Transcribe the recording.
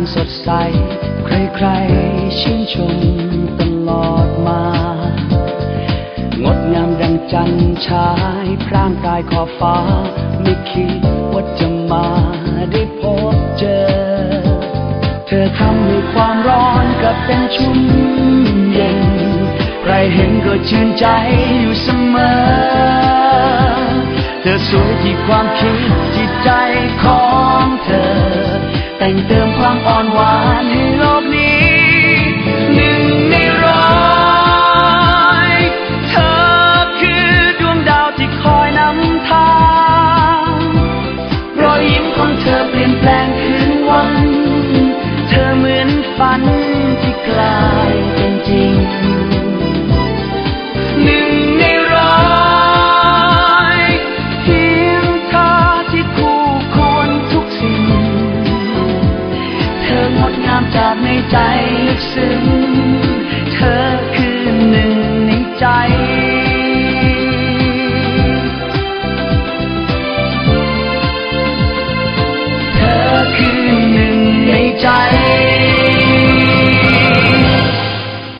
งสดใส ใครๆชื่นชมตลอดมา งดงามดังจันทร์ฉายพร่างกายขอบฟ้า ไม่คิดว่าจะมาได้พบเจอ เธอทำให้ความร้อนกลับเป็นชุ่มเย็น ใครเห็นก็ชื่นใจอยู่เสมอ เธอสวยที่ความคิดจิตใจของเธอ แต่งเติมความอ่อนหวานให้โลกนี้หนึ่งในร้อยเธอคือดวงดาวที่คอยนำทาง รอยยิ้มของเธอเปลี่ยนแปลง ดงามจากในใจลึกซึ้ง